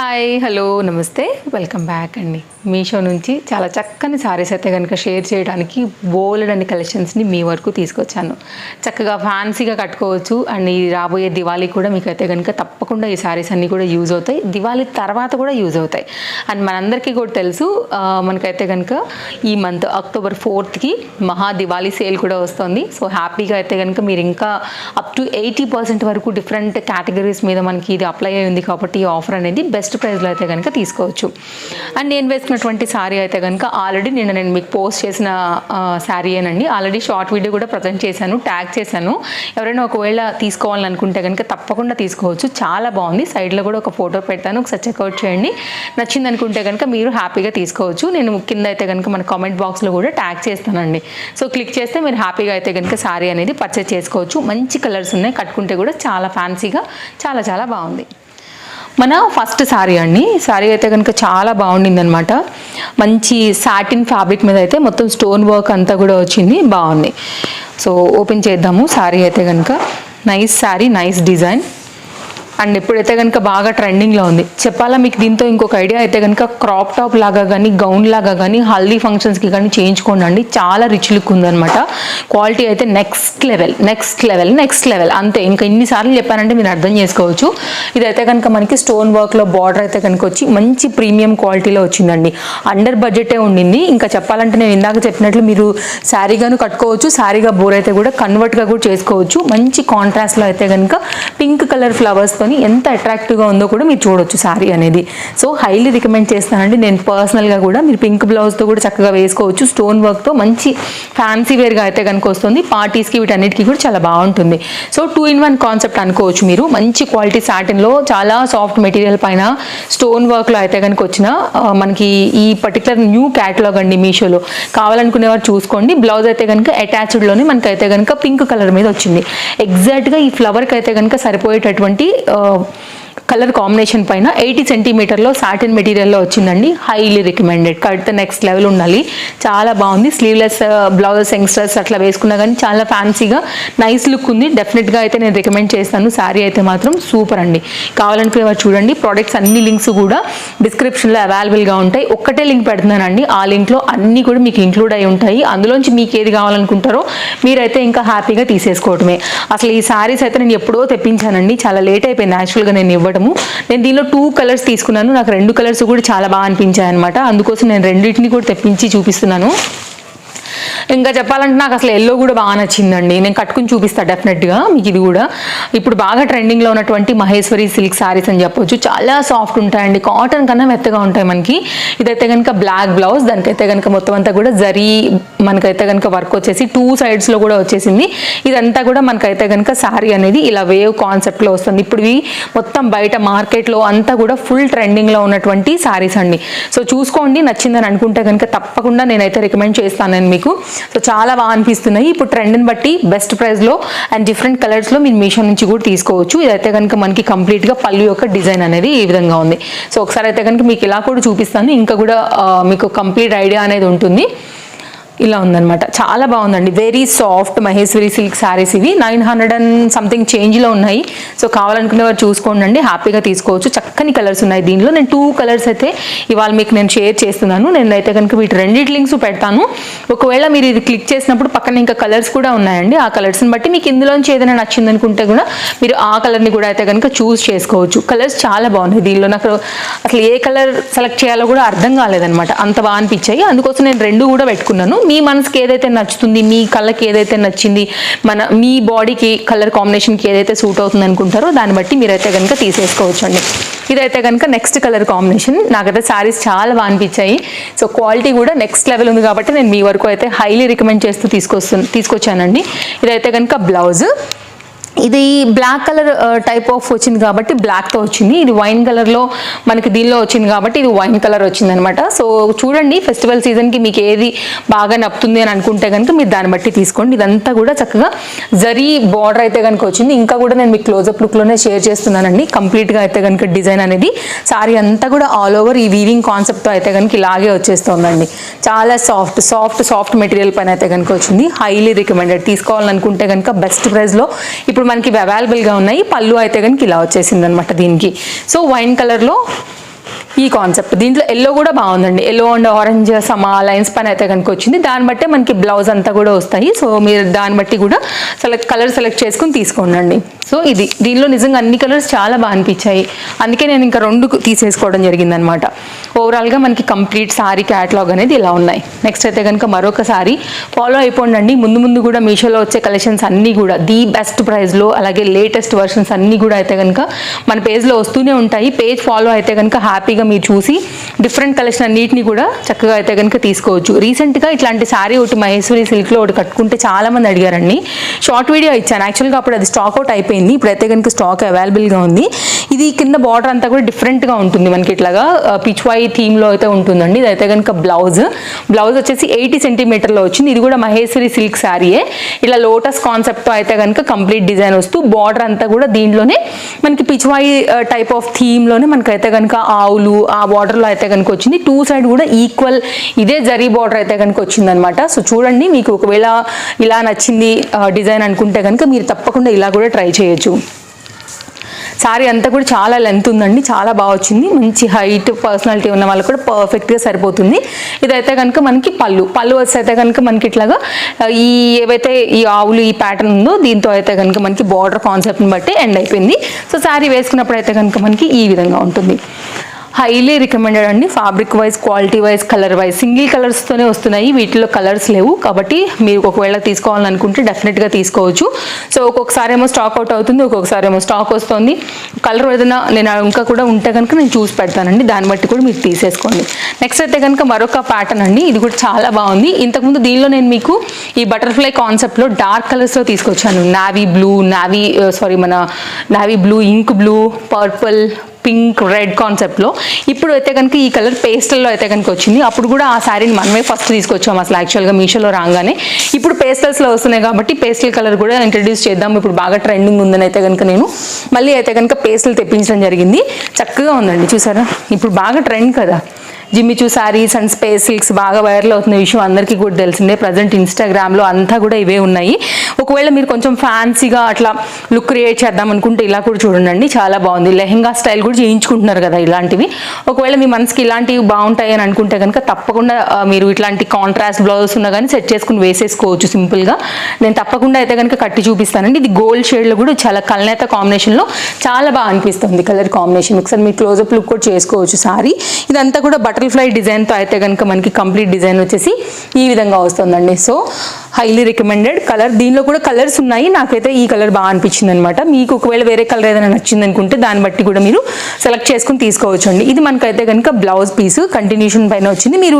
Hi hello నమస్తే. Welcome back అండి. మీషో నుంచి చాలా చక్కని సారీస్ అయితే కనుక షేర్ చేయడానికి బోల్డ్ అండ్ కలెక్షన్స్ని మీ వరకు తీసుకొచ్చాను. చక్కగా ఫ్యాన్సీగా కట్టుకోవచ్చు. అండ్ ఈ రాబోయే దివాళీ కూడా మీకు అయితే కనుక తప్పకుండా ఈ సారీస్ అన్నీ కూడా యూజ్ అవుతాయి. దివాళీ తర్వాత కూడా యూజ్ అవుతాయి. అండ్ మనందరికీ కూడా తెలుసు మనకైతే కనుక ఈ మంత్ అక్టోబర్ ఫోర్త్కి మహా దివాళీ సేల్ కూడా వస్తుంది. సో హ్యాపీగా అయితే కనుక మీరు ఇంకా అప్ టు ఎయిటీ పర్సెంట్ వరకు డిఫరెంట్ కేటగిరీస్ మీద మనకి ఇది అప్లై అయ్యింది కాబట్టి ఈ ఆఫర్ అనేది బెస్ట్ ప్రైస్లో అయితే కనుక తీసుకోవచ్చు. అండ్ నేను వేసుకున్నటువంటి శారీ అయితే కనుక ఆల్రెడీ నిన్న నేను మీకు పోస్ట్ చేసిన శారీ ఏనండి. ఆల్రెడీ షార్ట్ వీడియో కూడా ప్రజెంట్ చేశాను ట్యాగ్ చేశాను. ఎవరైనా ఒకవేళ తీసుకోవాలనుకుంటే కనుక తప్పకుండా తీసుకోవచ్చు. చాలా బాగుంది. సైడ్లో కూడా ఒక ఫోటో పెడతాను. ఒకసారి చెక్అవుట్ చేయండి. నచ్చింది అనుకుంటే కనుక మీరు హ్యాపీగా తీసుకోవచ్చు. నేను కింద అయితే కనుక మన కామెంట్ బాక్స్లో కూడా ట్యాగ్ చేస్తానండి. సో క్లిక్ చేస్తే మీరు హ్యాపీగా అయితే కనుక శారీ అనేది పర్చేస్ చేసుకోవచ్చు. మంచి కలర్స్ ఉన్నాయి. కట్టుకుంటే కూడా చాలా ఫ్యాన్సీగా చాలా చాలా బాగుంది. మన ఫస్ట్ శారీ అండి. శారీ అయితే కనుక చాలా బాగుండింది అనమాట మంచి సాటిన్ ఫ్యాబ్రిక్ మీద అయితే మొత్తం స్టోన్ వర్క్ అంతా కూడా వచ్చింది బాగుంది. సో ఓపెన్ చేద్దాము. శారీ అయితే కనుక nice sari nice design and ఇప్పుడైతే కనుక బాగా ట్రెండింగ్లో ఉంది. చెప్పాలా మీకు దీంతో ఇంకొక ఐడియా? అయితే కనుక క్రాప్ టాప్ లాగా కానీ గౌన్ లాగా కానీ హల్దీ ఫంక్షన్స్కి కానీ చేయించుకోండి అండి చాలా రిచ్ లుక్ ఉందనమాట క్వాలిటీ అయితే next level next level next level. అంతే. ఇంకా ఇన్నిసార్లు చెప్పానంటే మీరు అర్థం చేసుకోవచ్చు. ఇదైతే కనుక మనకి స్టోన్ వర్క్లో బార్డర్ అయితే కనుక వచ్చి మంచి ప్రీమియం క్వాలిటీలో వచ్చిందండి. అండర్ బడ్జెటే ఉండింది. ఇంకా చెప్పాలంటే నేను ఇందాక చెప్పినట్లు మీరు శారీగాను కట్టుకోవచ్చు. శారీగా బోర్ అయితే కూడా కన్వర్ట్గా కూడా చేసుకోవచ్చు. మంచి కాంట్రాస్ట్లో అయితే కనుక పింక్ కలర్ వేసుకొని ఎంత అట్రాక్టివ్గా ఉందో కూడా మీరు చూడొచ్చు శారీ అనేది. సో హైలీ రికమెండ్ చేస్తానండి. నేను పర్సనల్గా కూడా మీరు పింక్ బ్లౌజ్తో కూడా చక్కగా వేసుకోవచ్చు. స్టోన్ వర్క్తో మంచి ఫ్యాన్సీ వేర్గా అయితే కనుక వస్తుంది. పార్టీస్కి వీటన్నిటికీ కూడా చాలా బాగుంటుంది. So two in one concept అనుకోవచ్చు మీరు. మంచి క్వాలిటీ సాటిన్లో చాలా సాఫ్ట్ మెటీరియల్ పైన స్టోన్ వర్క్లో అయితే కనుక వచ్చిన మనకి ఈ పర్టికులర్ న్యూ క్యాటలాగ్ అండి మీషోలో. కావాలనుకునేవారు చూసుకోండి. బ్లౌజ్ అయితే కనుక అటాచ్డ్లోనే మనకి అయితే కనుక పింక్ కలర్ మీద వచ్చింది. ఎగ్జాక్ట్గా ఈ ఫ్లవర్కి అయితే కనుక సరిపోయేటటువంటి ఆ, కలర్ కాంబినేషన్ పైన ఎయిటీ సెంటీమీటర్లో సాటిన్ మెటీరియల్లో వచ్చిందండి. Highly recommended cut next level ఉండాలి. చాలా బాగుంది. స్లీవ్లెస్ బ్లౌజెస్ యంగ్స్టర్స్ అట్లా వేసుకున్నా కానీ చాలా ఫ్యాన్సీగా నైస్ లుక్ ఉంది. డెఫినెట్గా అయితే నేను రికమెండ్ చేస్తాను. శారీ అయితే మాత్రం సూపర్ అండి. కావాలనుకునే వారు చూడండి. ప్రోడక్ట్స్ అన్ని లింక్స్ కూడా డిస్క్రిప్షన్లో అవైలబుల్గా ఉంటాయి. ఒక్కటే లింక్ పెడుతున్నానండి. ఆ లింక్లో అన్నీ కూడా మీకు ఇంక్లూడ్ అయి ఉంటాయి. అందులోంచి మీకు ఏది కావాలనుకుంటారో మీరైతే ఇంకా హ్యాపీగా తీసేసుకోవటమే. అసలు ఈ శారీస్ అయితే నేను ఎప్పుడో తెప్పించానండి. చాలా లేట్ అయిపోయింది. యాక్చువల్గా నేను ఇవ్వడము నేను దీనిలో టూ కలర్స్ తీసుకున్నాను. నాకు రెండు కలర్స్ కూడా చాలా బాగా అనిపించాయి అనమాట అందుకోసం నేను రెండింటిని కూడా తెప్పించి చూపిస్తున్నాను. ఇంకా చెప్పాలంటే నాకు అసలు ఎల్లో కూడా బాగా నచ్చిందండి. నేను కట్టుకుని చూపిస్తా డెఫినెట్గా మీకు ఇది కూడా. ఇప్పుడు బాగా ట్రెండింగ్లో ఉన్నటువంటి మహేశ్వరి సిల్క్ శారీస్ అని చెప్పొచ్చు. చాలా సాఫ్ట్ ఉంటాయండి. కాటన్ కన్నా మెత్తగా ఉంటాయి మనకి. ఇదైతే కనుక బ్లాక్ బ్లౌజ్ దానికైతే కనుక మొత్తం అంతా కూడా జరీ మనకైతే కనుక వర్క్ వచ్చేసి టూ సైడ్స్లో కూడా వచ్చేసింది. ఇదంతా కూడా మనకైతే కనుక శారీ అనేది ఇలా వేవ్ కాన్సెప్ట్లో వస్తుంది. ఇప్పుడు మొత్తం బయట మార్కెట్లో అంతా కూడా ఫుల్ ట్రెండింగ్లో ఉన్నటువంటి శారీస్ అండి. సో చూసుకోండి నచ్చిందని అనుకుంటే కనుక తప్పకుండా నేనైతే రికమెండ్ చేస్తాను నేను మీకు. సో చాలా బాగా అనిపిస్తున్నాయి. ఇప్పుడు ట్రెండ్ని బట్టి బెస్ట్ ప్రైస్లో అండ్ డిఫరెంట్ కలర్స్లో మీరు మీషో నుంచి కూడా తీసుకోవచ్చు. ఇదైతే కనుక మనకి కంప్లీట్గా పళ్ళు యొక్క డిజైన్ అనేది ఈ విధంగా ఉంది. సో ఒకసారి అయితే కనుక మీకు ఇలా కూడా చూపిస్తాను. ఇంకా కూడా మీకు కంప్లీట్ ఐడియా అనేది ఉంటుంది. ఇలా ఉందన్నమాట. చాలా బాగుందండి. Very soft Maheshwari silk sarees ఇవి. నైన్ హండ్రెడ్ అండ్ సంథింగ్ చేంజ్లో ఉన్నాయి. సో కావాలనుకునే వారు చూసుకోండి హ్యాపీగా తీసుకోవచ్చు. చక్కని కలర్స్ ఉన్నాయి దీనిలో. నేను టూ కలర్స్ అయితే ఇవాళ మీకు నేను షేర్ చేస్తున్నాను. నేను అయితే కనుక వీటి రెండింటి లింక్స్ పెడతాను. ఒకవేళ మీరు ఇది క్లిక్ చేసినప్పుడు పక్కన ఇంకా కలర్స్ కూడా ఉన్నాయండి. ఆ కలర్స్ని బట్టి మీకు ఇందులోంచి ఏదైనా నచ్చింది అనుకుంటే కూడా మీరు ఆ కలర్ని కూడా అయితే కనుక చూస్ చేసుకోవచ్చు. కలర్స్ చాలా బాగున్నాయి. దీనిలో నాకు అసలు ఏ కలర్ సెలెక్ట్ చేయాలో కూడా అర్థం కాలేదనమాట అంత బాగా అనిపించాయి. అందుకోసం నేను రెండు కూడా పెట్టుకున్నాను. మీ మనసుకి ఏదైతే నచ్చుతుంది మీ కళ్ళకి ఏదైతే నచ్చింది మన మీ బాడీకి కలర్ కాంబినేషన్కి ఏదైతే సూట్ అవుతుంది అనుకుంటారో దాన్ని బట్టి మీరైతే కనుక తీసేసుకోవచ్చు అండి ఇదైతే కనుక నెక్స్ట్ కలర్ కాంబినేషన్. నాకైతే శారీస్ చాలా బాగా అనిపించాయి. సో క్వాలిటీ కూడా నెక్స్ట్ లెవెల్ ఉంది కాబట్టి నేను మీ వరకు అయితే హైలీ రికమెండ్ చేస్తూ తీసుకొస్తు తీసుకొచ్చానండి. ఇదైతే కనుక బ్లౌజ్. ఇది బ్లాక్ కలర్ టైప్ ఆఫ్ వచ్చింది కాబట్టి బ్లాక్తో వచ్చింది. ఇది వైన్ కలర్లో మనకి దీనిలో వచ్చింది కాబట్టి ఇది వైన్ కలర్ వచ్చింది అనమాట సో చూడండి ఫెస్టివల్ సీజన్కి మీకు ఏది బాగా నప్పుతుంది అని అనుకుంటే కనుక మీరు దాన్ని బట్టి తీసుకోండి. ఇదంతా కూడా చక్కగా జరీ బార్డర్ అయితే కనుక వచ్చింది. ఇంకా కూడా నేను మీకు క్లోజప్ లుక్లోనే షేర్ చేస్తున్నానండి. కంప్లీట్గా అయితే కనుక డిజైన్ అనేది సారీ అంతా కూడా ఆల్ ఓవర్ ఈ వీవింగ్ కాన్సెప్ట్తో అయితే కనుక ఇలాగే వచ్చేస్తుందండి. చాలా సాఫ్ట్ సాఫ్ట్ సాఫ్ట్ మెటీరియల్ పైన అయితే కనుక వచ్చింది. హైలీ రికమెండెడ్ తీసుకోవాలనుకుంటే కనుక బెస్ట్ ప్రైస్లో ఇప్పుడు మనకి అవైలబుల్గా ఉన్నాయి. పళ్ళు అయితే కనుక ఇలా వచ్చేసింది అనమాట దీనికి సో వైన్ కలర్లో ఈ కాన్సెప్ట్. దీంట్లో ఎల్లో కూడా బాగుందండి. ఎల్లో అండ్ ఆరెంజ్ సమా లైన్స్ పైన అయితే కనుక వచ్చింది. దాన్ని బట్టే మనకి బ్లౌజ్ అంతా కూడా వస్తాయి. సో మీరు దాన్ని బట్టి కూడా సెలెక్ట్ కలర్ సెలెక్ట్ చేసుకుని తీసుకోండి సో ఇది. దీనిలో నిజంగా అన్ని కలర్స్ చాలా బాగా అనిపించాయి. అందుకే నేను ఇంకా రెండు తీసేసుకోవడం జరిగిందనమాట. ఓవరాల్గా మనకి కంప్లీట్ సారీ క్యాటలాగ్ అనేది ఇలా ఉన్నాయి. నెక్స్ట్ అయితే కనుక మరొక సారీ ఫాలో అయిపోండి ముందు ముందు కూడా మీషోలో వచ్చే కలెక్షన్స్ అన్నీ కూడా ది బెస్ట్ ప్రైస్లో అలాగే లేటెస్ట్ వర్షన్స్ అన్నీ కూడా అయితే కనుక మన పేజ్లో వస్తూనే ఉంటాయి. పేజ్ ఫాలో అయితే కనుక హ్యాపీగా మీరు చూసి డిఫరెంట్ కలెక్షన్ అన్నిటిని కూడా చక్కగా అయితే కనుక తీసుకోవచ్చు. రీసెంట్గా ఇట్లాంటి శారీ ఒకటి మహేశ్వరి సిల్క్లో ఒకటి కట్టుకుంటే చాలా మంది అడిగారండి. షార్ట్ వీడియో ఇచ్చాను. యాక్చువల్గా అప్పుడు అది స్టాక్ అవుట్ అయిపోయింది. ఇప్పుడైతే కనుక స్టాక్ అవైలబుల్గా ఉంది. ఇది కింద బార్డర్ అంతా కూడా డిఫరెంట్గా ఉంటుంది మనకి ఇట్లాగా. పిచ్వాయి థీమ్లో అయితే ఉంటుందండి. ఇది అయితే కనుక బ్లౌజ్ బ్లౌజ్ వచ్చేసి ఎయిటీ సెంటీమీటర్లో వచ్చింది. ఇది కూడా మహేశ్వరి సిల్క్ శారీయే ఇలా లోటస్ కాన్సెప్ట్తో అయితే కనుక కంప్లీట్ డిజైన్ వస్తూ బార్డర్ అంతా కూడా దీంట్లోనే మనకి పిచ్వాయి టైప్ ఆఫ్ థీమ్లోనే మనకైతే కనుక ఆవులు ఆ బార్డర్లో అయితే కనుక వచ్చింది. టూ సైడ్ కూడా ఈక్వల్ ఇదే జరీ బార్డర్ అయితే కనుక వచ్చిందనమాట. సో చూడండి మీకు ఒకవేళ ఇలా నచ్చింది డిజైన్ అనుకుంటే కనుక మీరు తప్పకుండా ఇలా కూడా ట్రై చేయొచ్చు. శారీ అంతా కూడా చాలా లెంత్ ఉందండి చాలా బాగా వచ్చింది. మంచి హైట్ పర్సనాలిటీ ఉన్న వాళ్ళకి కూడా పర్ఫెక్ట్గా సరిపోతుంది. ఇదైతే కనుక మనకి పళ్ళు. పళ్ళు వస్తే అయితే కనుక మనకి ఇట్లాగా ఈ ఏవైతే ఈ ఆవులు ఈ ప్యాటర్న్ ఉందో దీంతో అయితే కనుక మనకి బార్డర్ కాన్సెప్ట్ని బట్టి ఎండ్ అయిపోయింది. సో శారీ వేసుకున్నప్పుడు అయితే కనుక మనకి ఈ విధంగా ఉంటుంది. హైలీ రికమెండెడ్ అండి. Fabric wise quality wise colour wise single కలర్స్తోనే వస్తున్నాయి. వీటిలో కలర్స్ లేవు. కాబట్టి మీరు ఒకవేళ తీసుకోవాలనుకుంటే డెఫినెట్గా తీసుకోవచ్చు. సో ఒక్కొక్కసారి ఏమో స్టాక్ అవుట్ అవుతుంది. ఒక్కొక్కసారి ఏమో స్టాక్ వస్తుంది. కలర్ ఏదైనా నేను ఇంకా కూడా ఉంటే కనుక నేను చూసి పెడతానండి. దాన్ని బట్టి కూడా మీరు తీసేసుకోండి. నెక్స్ట్ అయితే కనుక మరొక ప్యాటర్న్ అండి. ఇది కూడా చాలా బాగుంది. ఇంతకుముందు దీనిలో నేను మీకు ఈ బటర్ఫ్లై కాన్సెప్ట్లో డార్క్ కలర్స్లో తీసుకొచ్చాను. నావీ బ్లూ నావీ సారీ మన navy blue ink blue purple pink red కాన్సెప్ట్లో. ఇప్పుడు అయితే కనుక ఈ కలర్ పేస్టల్లో అయితే కనుక వచ్చింది. అప్పుడు కూడా ఆ శారీని మనమే ఫస్ట్ తీసుకొచ్చాము అసలు యాక్చువల్గా మీషోలో రాగానే. ఇప్పుడు పేస్టల్స్లో వస్తున్నాయి కాబట్టి పేస్టల్ కలర్ కూడా ఇంట్రడ్యూస్ చేద్దాం. ఇప్పుడు బాగా ట్రెండింగ్ ఉందని అయితే కనుక నేను మళ్ళీ అయితే కనుక పేస్టల్ తెప్పించడం జరిగింది. చక్కగా ఉందండి చూసారా? ఇప్పుడు బాగా ట్రెండ్ కదా. Jimmy Choo saris and space silks బాగా వైరల్ అవుతున్న విషయం అందరికీ కూడా తెలిసిందే. ప్రజెంట్ ఇన్స్టాగ్రామ్లో అంతా కూడా ఇవే ఉన్నాయి. ఒకవేళ మీరు కొంచెం ఫ్యాన్సీగా అట్లా లుక్ క్రియేట్ చేద్దాం అనుకుంటే ఇలా కూడా చూడండి. చాలా బాగుంది. లెహెంగా స్టైల్ కూడా చేయించుకుంటున్నారు కదా ఇలాంటివి. ఒకవేళ మీ మనసుకి ఇలాంటివి బాగుంటాయి అని అనుకుంటే కనుక తప్పకుండా మీరు ఇట్లాంటి కాంట్రాస్ట్ బ్లౌజ్ ఉన్నా కానీ సెట్ చేసుకుని వేసేసుకోవచ్చు సింపుల్గా. నేను తప్పకుండా అయితే కనుక కట్టి చూపిస్తానండి. ఇది గోల్డ్ షేడ్లో కూడా చాలా కల్నేత కాంబినేషన్లో చాలా బాగా అనిపిస్తుంది కలర్ కాంబినేషన్. ఒకసారి మీరు క్లోజప్ లుక్ కూడా చేసుకోవచ్చు సారీ. ఇదంతా కూడా బటర్ఫ్లై డిజైన్తో అయితే కనుక మనకి కంప్లీట్ డిజైన్ వచ్చేసి ఈ విధంగా వస్తుందండి. సో హైలీ రికమెండెడ్ కలర్ దీనిలో కూడా కలర్స్ ఉన్నాయి. నాకైతే ఈ కలర్ బాగా అనిపించింది అనమాట మీకు ఒకవేళ వేరే కలర్ ఏదైనా నచ్చింది అనుకుంటే దాన్ని బట్టి కూడా మీరు సెలెక్ట్ చేసుకుని తీసుకోవచ్చు అండి ఇది మనకైతే కనుక బ్లౌజ్ పీస్ కంటిన్యూషన్ పైన వచ్చింది. మీరు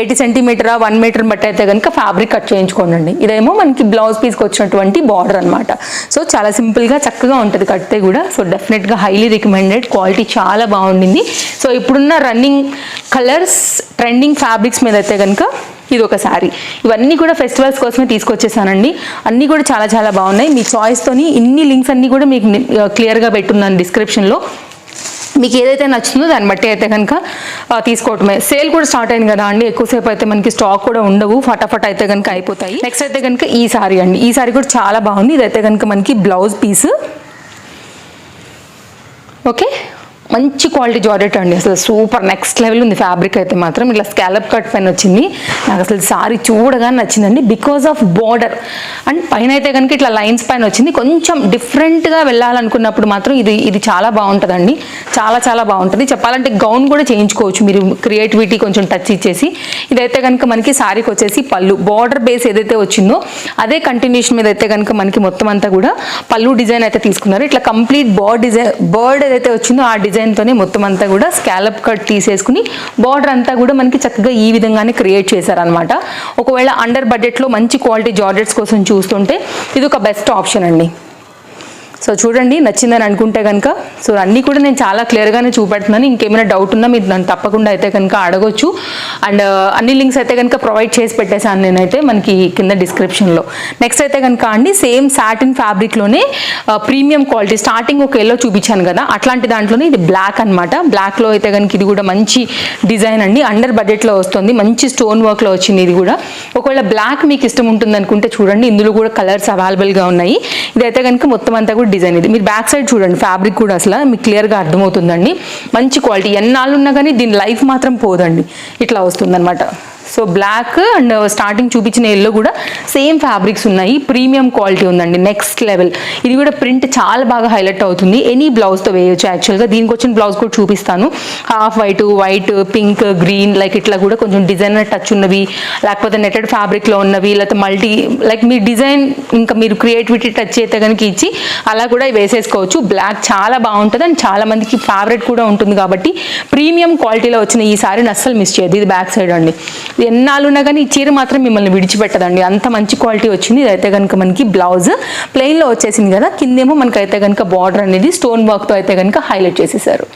ఎయిటీ సెంటీమీటర్ వన్ మీటర్ బట్టి అయితే కనుక ఫ్యాబ్రిక్ కట్ చేయించుకోండి ఇదేమో మనకి బ్లౌజ్ పీస్కి వచ్చినటువంటి బార్డర్ అనమాట. సో చాలా సింపుల్గా చక్కగా ఉంటుంది కడితే కూడా. సో డెఫినెట్గా హైలీ రికమెండెడ్ క్వాలిటీ చాలా బాగుండింది. సో ఇప్పుడున్న రన్నింగ్ కలర్స్ ట్రెండింగ్ ఫ్యాబ్రిక్స్ మీద అయితే కనుక ఇది ఒక శారీ. ఇవన్నీ కూడా ఫెస్టివల్స్ కోసమే తీసుకొచ్చేసానండి. అన్నీ కూడా చాలా చాలా బాగున్నాయి. మీ చాయిస్తోని ఇన్ని లింక్స్ అన్నీ కూడా మీకు క్లియర్గా పెట్టున్నాను డిస్క్రిప్షన్లో మీకు ఏదైతే నచ్చుతుందో దాన్ని బట్టి అయితే కనుక తీసుకోవటమే. సేల్ కూడా స్టార్ట్ అయింది కదా అండి. ఎక్కువసేపు అయితే మనకి స్టాక్ కూడా ఉండవు. ఫటాఫట్ అయితే కనుక అయిపోతాయి. నెక్స్ట్ అయితే కనుక ఈ సారీ అండి. ఈ సారీ కూడా చాలా బాగుంది. ఇదైతే కనుక మనకి బ్లౌజ్ పీస్ ఓకే? మంచి క్వాలిటీ జార్జెట్ అండి. అసలు సూపర్ నెక్స్ట్ లెవెల్ ఉంది ఫ్యాబ్రిక్ అయితే మాత్రం. ఇట్లా స్కాలప్ కట్ పైన వచ్చింది. నాకు అసలు సారీ చూడగానే నచ్చిందండి. బికాస్ ఆఫ్ బార్డర్ అండ్ పైన అయితే కనుక ఇట్లా లైన్స్ పైన వచ్చింది. కొంచెం డిఫరెంట్గా వెళ్ళాలనుకున్నప్పుడు మాత్రం ఇది ఇది చాలా బాగుంటుందండి. చాలా చాలా బాగుంటుంది. చెప్పాలంటే గౌన్ కూడా చేయించుకోవచ్చు. మీరు క్రియేటివిటీ కొంచెం టచ్ ఇచ్చేసి. ఇదైతే కనుక మనకి సారీకి వచ్చేసి పళ్ళు. బార్డర్ బేస్ ఏదైతే వచ్చిందో అదే కంటిన్యూషన్ మీద అయితే కనుక మనకి మొత్తం అంతా కూడా పళ్ళు డిజైన్ అయితే తీసుకున్నారు. ఇట్లా కంప్లీట్ బర్డ్ డిజైన్ బర్డ్ ఏదైతే వచ్చిందో ఆ డిజైన్ డిజైన్తోనే మొత్తం అంతా కూడా స్కాలప్ కట్ తీసేసుకుని బార్డర్ అంతా కూడా మనకి చక్కగా ఈ విధంగానే క్రియేట్ చేశారనమాట ఒకవేళ అండర్ బడ్జెట్లో మంచి క్వాలిటీ జార్జెట్స్ కోసం చూస్తుంటే ఇది ఒక బెస్ట్ ఆప్షన్ అండి. సో చూడండి నచ్చిందని అనుకుంటే కనుక సో అన్నీ కూడా నేను చాలా క్లియర్గానే చూపెడుతున్నాను. ఇంకేమైనా డౌట్ ఉన్నా మీరు నన్ను తప్పకుండా అయితే కనుక అడగొచ్చు. అండ్ uh, అన్ని లింక్స్ అయితే కనుక ప్రొవైడ్ చేసి పెట్టేశాను నేనైతే మనకి కింద డిస్క్రిప్షన్లో నెక్స్ట్ అయితే కనుక అండి సేమ్ సాటిన్ ఫ్యాబ్రిక్లోనే ప్రీమియం క్వాలిటీ స్టార్టింగ్ ఒక ఎల్లో చూపించాను కదా. అట్లాంటి దాంట్లోనే ఇది బ్లాక్ అనమాట బ్లాక్లో అయితే కనుక ఇది కూడా మంచి డిజైన్ అండి. అండర్ బడ్జెట్లో వస్తుంది. మంచి స్టోన్ వర్క్లో వచ్చింది ఇది కూడా. ఒకవేళ బ్లాక్ మీకు ఇష్టం ఉంటుంది అనుకుంటే చూడండి ఇందులో కూడా కలర్స్ అవైలబుల్గా ఉన్నాయి. ఇదైతే కనుక మొత్తం అంతా కూడా డిజైన్ ఇది. మీరు బ్యాక్ సైడ్ చూడండి ఫ్యాబ్రిక్ కూడా అసలు మీకు క్లియర్గా అర్థమవుతుందండి. మంచి క్వాలిటీ. ఎన్నాళ్ళు ఉన్నా కానీ దీని లైఫ్ మాత్రం పోదండి. ఇట్లా వస్తుందన్నమాట. సో బ్లాక్ అండ్ స్టార్టింగ్ చూపించిన ఎల్లో కూడా సేమ్ ఫ్యాబ్రిక్స్ ఉన్నాయి. ప్రీమియం క్వాలిటీ ఉందండి. నెక్స్ట్ లెవెల్ ఇది కూడా ప్రింట్ చాలా బాగా హైలైట్ అవుతుంది. ఎనీ బ్లౌజ్తో వేయొచ్చు యాక్చువల్గా దీనికి వచ్చిన బ్లౌజ్ కూడా చూపిస్తాను. Half white white pink green like ఇట్లా కూడా కొంచెం డిజైనర్ టచ్ ఉన్నవి లేకపోతే నెటెడ్ ఫ్యాబ్రిక్లో ఉన్నవి లేకపోతే మల్టీ లైక్ మీ డిజైన్ ఇంకా మీరు క్రియేటివిటీ టచ్ అయితే కనుక ఇచ్చి అలా కూడా వేసేసుకోవచ్చు. బ్లాక్ చాలా బాగుంటుంది అండ్ చాలా మందికి ఫేవరెట్ కూడా ఉంటుంది కాబట్టి ప్రీమియం క్వాలిటీలో వచ్చిన ఈ సారీని అస్సలు మిస్ చేయదు ఇది బ్యాక్ సైడ్ అండి. ఎన్నాళ్ళున్నా కానీ ఈ చీర మాత్రం మిమ్మల్ని విడిచిపెట్టదండి. అంత మంచి క్వాలిటీ వచ్చింది. ఇదైతే కనుక మనకి బ్లౌజ్ ప్లెయిన్లో వచ్చేసింది కదా కిందేమో మనకి అయితే కనుక బార్డర్ అనేది స్టోన్ వర్క్తో అయితే కనుక హైలైట్ చేసేసారు.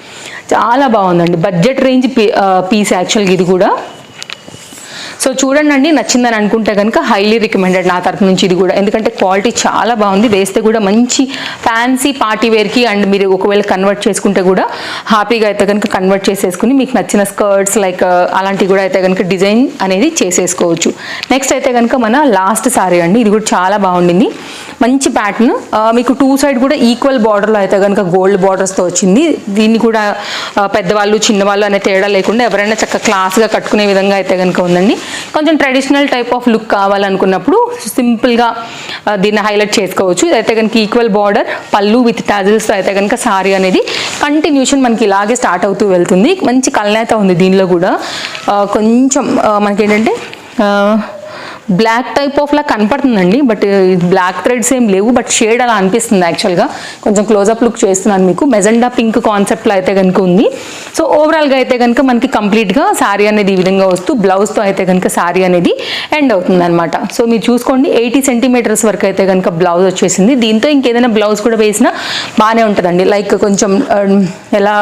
చాలా బాగుందండి. బడ్జెట్ రేంజ్ పీ పీస్ యాక్చువల్గా ఇది కూడా. సో చూడండి అండి నచ్చిందని అనుకుంటే కనుక హైలీ రికమెండెడ్ నా తరఫు నుంచి ఇది కూడా. ఎందుకంటే క్వాలిటీ చాలా బాగుంది. వేస్తే కూడా మంచి ఫ్యాన్సీ పార్టీ వేర్కి అండ్ మీరు ఒకవేళ కన్వర్ట్ చేసుకుంటే కూడా హ్యాపీగా అయితే కనుక కన్వర్ట్ చేసేసుకుని మీకు నచ్చిన స్కర్ట్స్ లైక్ uh, అలాంటివి కూడా అయితే కనుక డిజైన్ అనేది చేసేసుకోవచ్చు. నెక్స్ట్ అయితే కనుక మన లాస్ట్ సారీ అండి. ఇది కూడా చాలా బాగుండింది. మంచి ప్యాటర్న్ మీకు టూ సైడ్ కూడా ఈక్వల్ బార్డర్లో అయితే కనుక గోల్డ్ బార్డర్స్తో వచ్చింది. దీన్ని కూడా పెద్దవాళ్ళు చిన్నవాళ్ళు అనే తేడా లేకుండా ఎవరైనా చక్కగా క్లాస్గా కట్టుకునే విధంగా అయితే కనుక ఉందండి. కొంచెం ట్రెడిషనల్ టైప్ ఆఫ్ లుక్ కావాలనుకున్నప్పుడు సింపుల్గా దీన్ని హైలైట్ చేసుకోవచ్చు. ఇదైతే కనుక ఈక్వల్ బార్డర్ పళ్ళు విత్ టాజిల్స్తో అయితే కనుక సారీ అనేది కంటిన్యూషన్ మనకి ఇలాగే స్టార్ట్ అవుతూ వెళ్తుంది. మంచి కల్నేత ఉంది దీనిలో కూడా. కొంచెం మనకేంటంటే మనకి ఏంటంటే బ్లాక్ టైప్ ఆఫ్ లా కనపడుతుందండి బట్ బ్లాక్ థ్రెడ్స్ ఏం లేవు బట్ షేడ్ అలా అనిపిస్తుంది యాక్చువల్గా కొంచెం క్లోజప్ లుక్ చేస్తున్నాను మీకు. మెజెండా పింక్ కాన్సెప్ట్లో అయితే కనుక ఉంది. సో ఓవరాల్గా అయితే కనుక మనకి కంప్లీట్గా శారీ అనేది ఈ విధంగా వస్తూ బ్లౌజ్తో అయితే కనుక శారీ అనేది ఎండ్ అవుతుంది అనమాట సో మీరు చూసుకోండి ఎయిటీ సెంటీమీటర్స్ వరకు అయితే కనుక బ్లౌజ్ వచ్చేసింది. దీంతో ఇంకేదైనా బ్లౌజ్ కూడా వేసినా బాగానే ఉంటుందండి. లైక్ కొంచెం um, ఎలా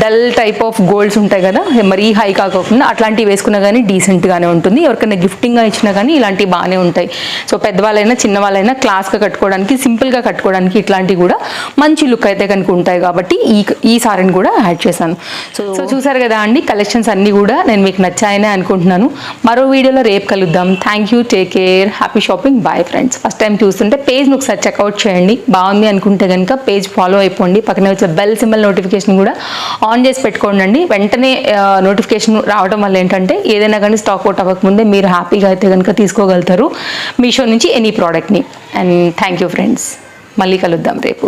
డల్ టైప్ ఆఫ్ గోల్డ్స్ ఉంటాయి కదా మరీ హై కాకుండా అట్లాంటివి వేసుకున్నా కానీ డీసెంట్గానే ఉంటుంది. ఎవరికైనా గిఫ్టింగ్గా ఇచ్చినా కానీ ఇలాంటివి బాగానే ఉంటాయి. సో పెద్దవాళ్ళైనా చిన్నవాళ్ళైనా క్లాస్గా కట్టుకోవడానికి సింపుల్గా కట్టుకోవడానికి ఇట్లాంటివి కూడా మంచి లుక్ అయితే కనుక ఉంటాయి కాబట్టి ఈ ఈ సారీని కూడా యాడ్ చేశాను. సో సో చూసారు కదా అండి కలెక్షన్స్ అన్నీ కూడా నేను మీకు నచ్చాయనే అనుకుంటున్నాను. మరో వీడియోలో రేపు కలుద్దాం. Thank you take care happy shopping bye friends first time చూస్తుంటే పేజ్ని ఒకసారి చెక్అవుట్ చేయండి. బాగుంది అనుకుంటే కనుక పేజ్ ఫాలో అయిపోండి. పక్కనే వచ్చే బెల్ సింబల్ నోటిఫికేషన్ కూడా ఆన్ చేసి పెట్టుకోండి వెంటనే నోటిఫికేషన్ రావడం వల్ల ఏంటంటే ఏదైనా కానీ స్టాక్ అవుట్ అవ్వకముందే మీరు హ్యాపీగా అయితే కనుక తీసుకోగలుగుతారు మీషో నుంచి ఎనీ ప్రోడక్ట్ని అండ్ థ్యాంక్ యూ ఫ్రెండ్స్ మళ్ళీ కలుద్దాం రేపు.